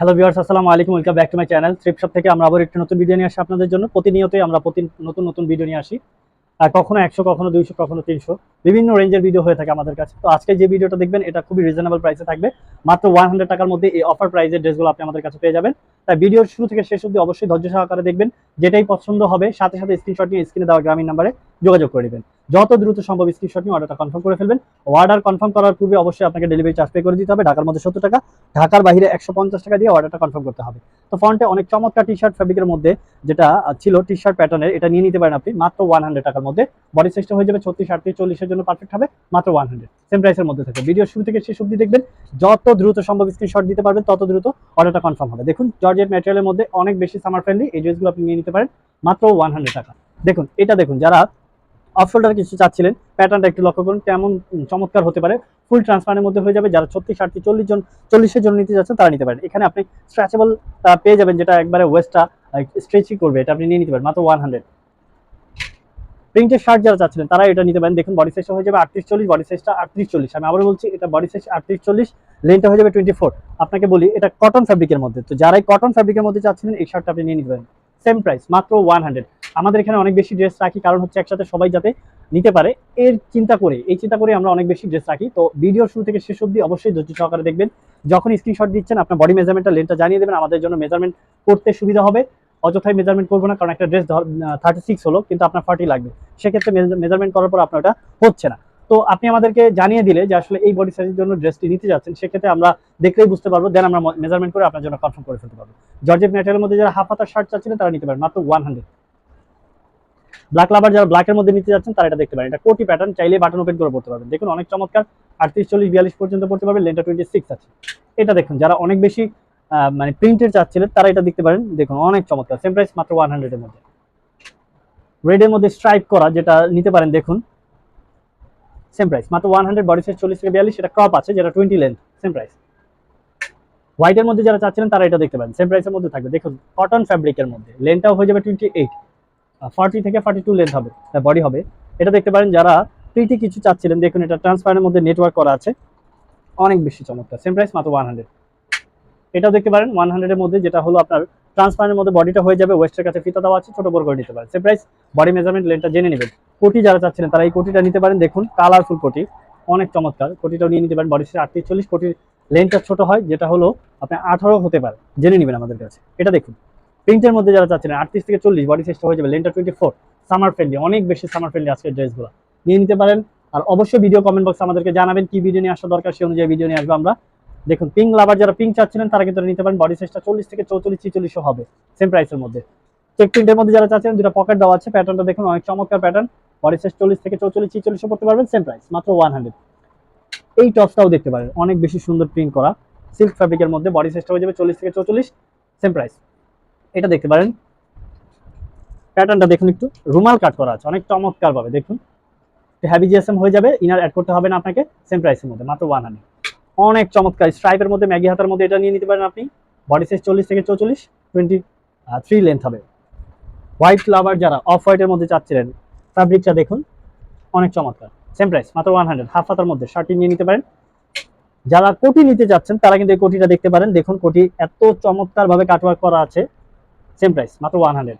Hello viewers আসসালামু আলাইকুম welcome back to my channel trip shop থেকে আমরা আবার একটি নতুন ভিডিও নিয়ে আসি আপনাদের জন্য। প্রতিনিয়তই আমরা প্রতি নতুন নতুন ভিডিও নিয়ে আসি। আর কখনো একশো, কখনো দুইশো, কখনো তিনশো, বিভিন্ন রেঞ্জের ভিডিও হয়ে থাকে আমাদের কাছে। তো আজকে যে ভিডিওটা দেখবেন, এটা খুবই রিজনেবল প্রাইসে থাকবে। মাত্র ওয়ান হান্ড্রেড টাকার মধ্যে এই অফার প্রাইসের ড্রেসগুলো আপনি আমাদের কাছে পেয়ে যাবেন। তাই ভিডিওর শুরু থেকে শেষ অবধি অবশ্যই ধৈর্য সহকারে দেখবেন। যেটাই পছন্দ হবে, সাথে সাথে স্ক্রিনশট নিয়ে স্ক্রিনে দেওয়া গ্রামীণ নাম্বারে যোগাযোগ করে নেবেন। যত দ্রুত সম্ভব স্ক্রিনশট নিয়ে অর্ডারটা কনফার্ম করে ফেলবেন। অর্ডার কনফার্ম করার পূর্বে অবশ্যই আপনাকে ডেলিভারি চার্জ পে করে দিতে হবে। ঢাকার মধ্যে সত্তর টাকা, ঢাকার বাইরে একশো পঞ্চাশ টাকা দিয়ে অর্ডারটা কনফার্ম করতে হবে। তো ফন্টে অনেক চমৎকার টি শার্ট ফ্যাব্রিকের মধ্যে যেটা ছিল টি শার্ট প্যাটার্নের এটা নিয়ে নিতে পারেন আপনি। মাত্র ওয়ান হান্ড্রেড টাকার মধ্যে। বডি সাইজটা হয়ে যাবে ছত্রিশ, আটত্রিশ, চল্লিশের জন্য পারফেক্ট হবে। মাত্র ওয়ান হান্ড্রেড সেম প্রাইসের মধ্যে থাকে ভিডিও শুরু থেকে শেষ অবধি দেখবেন। যত দ্রুত সম্ভব স্ক্রিনশট দিতে পারবেন, তত দ্রুত অর্ডারটা কনফার্ম হবে। দেখুন জর্জেট ম্যাটেরিয়ালের মধ্যে অনেক বেশি সামার ফ্রেন্ডলি এই ড্রেসগুলো আপনি নিয়ে নিতে পারেন। মাত্র ওয়ান হান্ড্রেড টাকা। দেখুন, এটা দেখুন, যারা অফ শোল্ডার কিছু চাচ্ছিলেন। প্যাটার্নটা একটু লক্ষ্য করুন, কেমন চমৎকার হতে পারে। ফুল ট্রান্সফারের মধ্যে হয়ে যাবে, যারা ছত্রিশ, আটত্রিশ, চল্লিশ জন চল্লিশের জন্য নিতে যাচ্ছেন, তারা নিতে পারেন। এখানে আপনি স্ট্রেচেবল পেয়ে যাবেন, যেটা একবারে ওয়েস্টটা স্ট্রেচিং করবে, এটা আপনি নিয়ে নিতে পারেন, মাত্র ওয়ান হান্ড্রেড প্রিন্টের শার্ট যারা চাচ্ছিলেন, তারা এটা নিতে পারেন। দেখুন বডি সাইজটা হয়ে যাবে আটত্রিশ, চল্লিশ বডি সাইজটা আটত্রিশ, চল্লিশ। আমি আবার বলছি, এটা বডি সাইজ আটত্রিশ, চল্লিশ লেনটা হয়ে যাবে টোয়েন্টি ফোর আপনাকে বলি, এটা কটন ফ্যাব্রিকের মধ্যে। তো যারাই কটন ফ্যাব্রিকের মধ্যে চাচ্ছিলেন, এই শার্টটা আপনি নিয়ে নিতে পারেন। সেম প্রাইস মাত্র ওয়ান হান্ড্রেড আমাদের এখানে অনেক বেশি ড্রেস রাখি, কারণ হচ্ছে একসাথে সবাই যাতে নিতে পারে। এর চিন্তা করে, এই চিন্তা করে আমরা অনেক বেশি ড্রেস রাখি। তো ভিডিও শুরু থেকে শেষ অবধি অবশ্যই ধৈর্য সহকারে দেখবেন। যখন স্ক্রিনশট দিচ্ছেন, আপনার বডি মেজারমেন্টটা লেনটা জানিয়ে দেবেন। আমাদের জন্য মেজারমেন্ট করতে সুবিধা হবে। অযথায় মেজারমেন্ট করব না, কারণ একটা ড্রেস থার্টি সিক্স হলো, কিন্তু আপনার ফার্টি লাগবে। সেক্ষেত্রে মেজারমেন্ট করার পর আপনার ওটা হচ্ছে না। তো আপনি আমাদেরকে জানিয়ে দিলে যে আসলে এই বডি সাইজের জন্য ড্রেসটি নিতে যাচ্ছেন, সেক্ষেত্রে আমরা দেখলেই বুঝতে পারব দেন আমরা মেজারমেন্ট করে আপনার জন্য কনফার্ম করে ফেলতে পারব। জর্জেট ম্যাটেরিয়ালের মধ্যে যারা হাফ হাতার শার্ট চাচ্ছিলেন, তারা নিতে পারেন, মাত্র ওয়ান হান্ড্রেড ব্ল্যাক লাভার যারা ব্ল্যাকের মধ্যে নিতে যাচ্ছেন, তারা এটা দেখতে পারেন। এটা কোটি প্যাটার্ন চাইলে বাটন ওপেন করে পড়তে পারবেন। দেখুন, অনেক চমৎকার। আটত্রিশ, চল্লিশ, বিয়াল্লিশ পর্যন্ত পড়তে পারবেন। লেনটা টোয়েন্টি সিক্স আছে। এটা দেখুন, যারা অনেক বেশি মানে প্রিন্টের চাচ্ছিলেন, তারা এটা দেখতে পারেন। দেখুন, অনেক চমৎকার। সেম প্রাইস মাত্র ওয়ান হান্ড্রেডের মধ্যে। রেডের মধ্যে স্ট্রাইপ করা, যেটা নিতে পারেন, দেখুন। সেম প্রাইস মাত্র ওয়ান হান্ড্রেড বডি সাইজ চল্লিশ থেকে বিয়াল্লিশ, এটা ক্রপ আছে, যেটা টোয়েন্টি লেন্থ সেম প্রাইস হোয়াইটের মধ্যে যারা চাচ্ছিলেন, তারা এটা দেখতে পারেন। সেম প্রাইসের মধ্যে থাকবে। দেখুন কটন ফ্যাব্রিকের মধ্যে লেন্থটাও হয়ে যাবে টোয়েন্টি এইট ফর্টি থেকে ফর্টি টু লেন্থ হবে বডি হবে। এটা দেখতে পারেন যারা প্রিটি কিছু চাচ্ছিলেন, দেখুন এটা ট্রান্সপারের মধ্যে নেটওয়ার্ক করা আছে। অনেক বেশি চমৎকার সেম প্রাইস মাত্র ওয়ান হান্ড্রেড এটাও দেখতে পারেন ওয়ান হান্ড্রেডের মধ্যে যেটা হলো আপনার ট্রান্সপারের মধ্যে বডিটা হয়ে যাবে ওয়েস্টের কাছে ফিতা দেওয়া আছে, ছোট বড় করে নিতে পারেন। সেম প্রাইস বডি মেজারমেন্ট লেনটা জেনে নেবেন। কোটি যারা চাচ্ছিলেন, তারা এই কোটিটা নিতে পারেন, দেখুন কালারফুল কোটি, অনেক চমৎকার। কোটিটাও নিয়ে নিতে পারেন বডি সাইজ আটত্রিশ, চল্লিশ, কোটির লেনটা ছোট হয়, যেটা হলো আপনার আঠারো হতে পারে, জেনে নেবেন আমাদের কাছে। এটা দেখুন। প্রিন্টের মধ্যে যারা চাচ্ছিলেন আটত্রিশ থেকে চল্লিশ বডি সাইজটা হয়ে যাবে। লেনটা টোয়েন্টি ফোর সামার ফ্রেন্ডলি অনেক বেশি সামার ফ্রেন্ডলি আজকের ড্রেসগুলো নিয়ে নিতে পারেন। আর অবশ্যই ভিডিও কমেন্ট বক্সে আমাদেরকে জানাবেন কি ভিডিও নিয়ে আসা দরকার, সেই অনুযায়ী ভিডিও নিয়ে আসব আমরা। দেখুন পিঙ্ক লাভার যারা পিঙ্ক চাচ্ছিলেন, তারা কিন্তু নিতে পারেন। বডি সাইজটা চল্লিশ থেকে চৌচল্লিশ, ছিচল্লিশও হবে। সেম প্রাইসের মধ্যে। চেক প্রিন্টের মধ্যে যারা চাচ্ছেন দুটা পকেট দেওয়া আছে। প্যাটার্নটা দেখুন, অনেক চমৎকার প্যাটার্ন বডি সাইজ চল্লিশ থেকে চৌচল্লিশ, ছিচল্লিশও পড়তে পারবেন সেম প্রাইস মাত্র ওয়ান হান্ড্রেড এই টপসটাও দেখতে পারেন। অনেক বেশি সুন্দর প্রিন্ট করা। সিল্ক ফ্যাব্রিকের মধ্যে বডি সাইজটা হয়ে যাবে চল্লিশ থেকে চৌচল্লিশ সেম প্রাইস এটা দেখতে পারেন। প্যাটার্নটা দেখুন একটু। রুমাল কাট করা আছে, অনেক চমৎকার পাবে দেখুন। হ্যাভি জিএসএম হয়ে যাবে ইনার অ্যাড করতে হবে না আপনাকে সেম প্রাইসের মধ্যে, মাত্র ওয়ান হান্ড্রেড অনেক চমৎকার স্ট্রাইপের মধ্যে, ম্যাগি হাতার মধ্যে এটা নিয়ে নিতে পারেন আপনি। বডি সাইজ চল্লিশ থেকে চৌচল্লিশ টোয়েন্টি থ্রি লেন্থ হবে। হোয়াইট লাভার যারা অফ হোয়াইটের মধ্যে চাচ্ছিলেন ফ্যাব্রিকটা দেখুন, অনেক চমৎকার। সেম প্রাইস মাত্র ওয়ান হান্ড্রেড হাফ হাতার মধ্যে শার্টটি নিয়ে নিতে পারেন। যারা কোটি নিতে যাচ্ছেন তারা কিন্তু এই কোটিটা দেখতে পারেন। দেখুন, কোটি এত চমৎকার ভাবে কাটওয়ার্ক করা আছে। সেম প্রাইস মাত্র ওয়ান হান্ড্রেড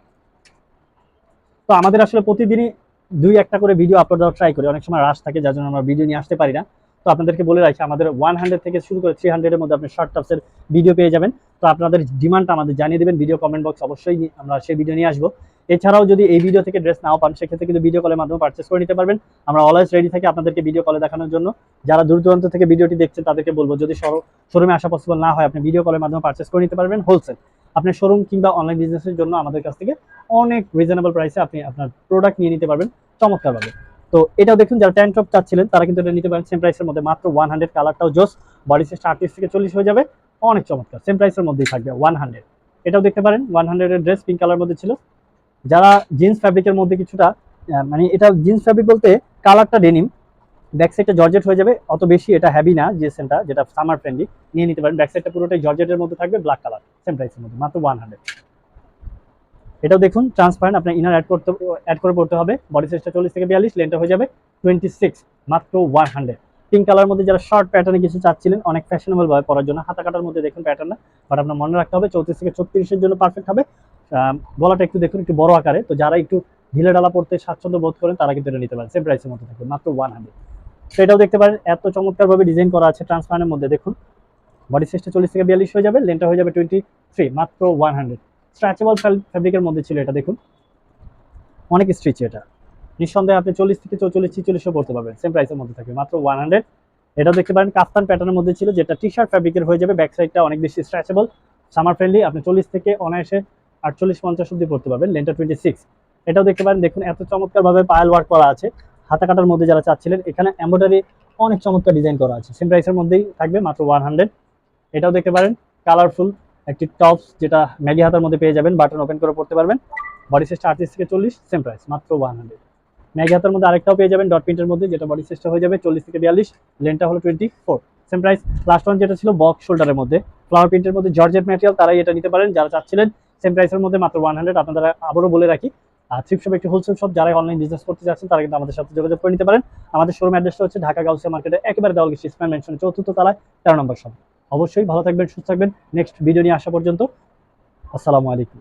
তো আমাদের আসলে প্রতিদিনই দুই একটা করে ভিডিও আপলোড দেওয়ার ট্রাই করি। অনেক সময় রাশ থাকে, যার জন্য আমরা ভিডিও নিয়ে আসতে পারি না। তো আপনাদেরকে বলে রাখি, আমাদের ওয়ান হান্ড্রেড থেকে শুরু করে থ্রি হান্ড্রেডের মধ্যে আপনি শর্ট টপসের ভিডিও পেয়ে যাবেন। তো আপনাদের ডিমান্ডটা আমাদের জানিয়ে দেবেন ভিডিও কমেন্ট বক্স অবশ্যই আমরা সেই ভিডিও নিয়ে আসব। এছাড়াও যদি এই ভিডিও থেকে ড্রেস নাও পান, সেক্ষেত্রে কিন্তু ভিডিও কলের মাধ্যমে পারচেস করে নিতে পারবেন। আমরা অলওয়েজ রেডি থাকি আপনাদেরকে ভিডিও কলে দেখানোর জন্য। যারা দূর দূরান্ত থেকে ভিডিওটি দেখছেন, তাদেরকে বলব, যদি শোরুমে আসা পসিবল না হয়, আপনি ভিডিও কলের মাধ্যমে পারচেস করে নিতে পারবেন হোলসেল আপনি শোরুম কিংবা অনলাইন বিজনেসের জন্য আমাদের কাছ থেকে অনেক রিজনেবল প্রাইসে আপনি আপনার প্রোডাক্ট নিয়ে নিতে পারবেন, চমৎকারভাবে। তো এটাও দেখুন, যারা ট্যান টপ চাচ্ছিলেন, তারা কিন্তু এটা নিতে পারেন সেম প্রাইসের মধ্যে, মাত্র ওয়ান হান্ড্রেড কালারটাও জোস বডি সাইজটা আটত্রিশ থেকে চল্লিশ হয়ে যাবে, অনেক চমৎকার সেম প্রাইসের মধ্যেই থাকবে ওয়ান হান্ড্রেড এটাও দেখতে পারেন ওয়ান হান্ড্রেডের ড্রেস পিঙ্ক কালার মধ্যে ছিল। যারা জিন্স ফ্যাব্রিকের মধ্যে কিছুটা মানে এটা জিন্স ফ্যাব্রিক বলতে কালারটা ডেনিম ব্যাক সাইডটা জর্জেট হয়ে যাবে। অত বেশি এটা হ্যাভি না জিএসএমটা যেটা সামার ফ্রেন্ডলি নিয়ে নিতে পারেন। ব্যাক সাইডটা পুরোটাই জর্জেটের মধ্যে থাকবে ব্ল্যাক কালার সেম প্রাইসের মধ্যে, মাত্র ওয়ান হান্ড্রেড এটাও দেখুন ট্রান্সপারেন্ট আপনার ইনার অ্যাড করতে অ্যাড করে পড়তে হবে। বডি সাইজটা চল্লিশ থেকে বিয়াল্লিশ লেনটা হয়ে যাবে টোয়েন্টি সিক্স মাত্র ওয়ান হান্ড্রেড পিঙ্ক কালার মধ্যে যারা শর্ট প্যাটার্নে কিছু চাচ্ছিলেন, অনেক ফ্যাশনেবল ভাবে পরার জন্য, হাতা কাটার মধ্যে দেখুন প্যাটার্নটা বাট আপনার মনে রাখতে হবে, চৌত্রিশ থেকে ছত্রিশের জন্য পারফেক্ট হবে। গলাটা একটু দেখুন, একটু বড় আকারে, তো যারা একটু ঢিলে ডালা পড়তে স্বাচ্ছন্দ্য বোধ করেন, তারা কিন্তু এটা নিতে পারেন সেম প্রাইসের মধ্যে থাকবে, মাত্র ওয়ান হান্ড্রেড তো এটাও দেখতে পারেন। এত চমৎকারভাবে ডিজাইন করা আছে ট্রান্সপারেন্টের মধ্যে, দেখুন। বডি সাইজটা চল্লিশ থেকে বিয়াল্লিশ হয়ে যাবে লেনটা হয়ে যাবে টোয়েন্টি থ্রি মাত্র ওয়ান হান্ড্রেড স্ট্রেচেবল ফ্যাব্রিকের মধ্যে ছিল এটা, দেখুন। অনেক স্ট্রিচ এটা। নিঃসন্দেহে আপনি চল্লিশ থেকে চৌচল্লিশ, ছিচল্লিশও পড়তে পারবেন সেম প্রাইসের মধ্যে থাকবে, মাত্র ওয়ান হান্ড্রেড এটাও দেখতে পারেন কাফতান প্যাটার্নের মধ্যে ছিল, যেটা টি শার্ট ফ্যাব্রিকের হয়ে যাবে ব্যাক সাইডটা অনেক বেশি স্ট্রেচেবল সামার ফ্রেন্ডলি আপনি চল্লিশ থেকে অনায়াসে আটচল্লিশ, পঞ্চাশ অব্দি পড়তে পারবেন লেনটা টোয়েন্টি সিক্স এটাও দেখতে পারেন, দেখুন, এত চমৎকারভাবে পায়াল ওয়ার্ক করা আছে। হাতা কাটার মধ্যে যারা চাচ্ছিলেন, এখানে এম্ব্রয়ডারি অনেক চমৎকার ডিজাইন করা আছে। সেম প্রাইসের মধ্যেই থাকবে মাত্র ওয়ান হান্ড্রেড এটাও দেখতে পারেন কালারফুল একটি টপস যেটা ম্যাগি হাতার মধ্যে পেয়ে যাবেন বাটন ওপেন করে পড়তে পারবেন। বডি সাইজটা আটত্রিশ থেকে চল্লিশ সেম প্রাইস মাত্র ওয়ান হান্ড্রেড ম্যাগি হাতার মধ্যে আরেকটাও পেয়ে যাবেন ডট প্রিন্টের মধ্যে, যেটা বডি সাইজটা হয়ে যাবে চল্লিশ থেকে বিয়াল্লিশ লেনটা হলো twenty four same price last one যেটা ছিল বক্স শোল্ডারের মধ্যে। ফ্লাওয়ার প্রিন্টের মধ্যে জর্জেট ম্যাটেরিয়াল তারাই এটা নিতে পারেন, যারা চাচ্ছিলেন সেম প্রাইসের মধ্যে মাত্র ওয়ান হান্ড্রেড আপনারা আবারও বলে রাখি থ্রিপ শপ একটি হোলসেল শপ যারা অনলাইন বিজনেস করতে চাচ্ছেন তারা কিন্তু আমাদের সাথে যোগাযোগ করে নিতে পারেন। আমাদের শোরুম অ্যাড্রেসটা হচ্ছে ঢাকা গাউসিয়া মার্কেটে একেবারে দেওয়াল গেছে ইসমাইল মেনশনের চতুর্থ তলায়, তেরো নম্বর শপ অবশ্যই ভালো থাকবেন, সুস্থ থাকবেন। নেক্সট ভিডিও নিয়ে আসা পর্যন্ত, আসসালামু আলাইকুম।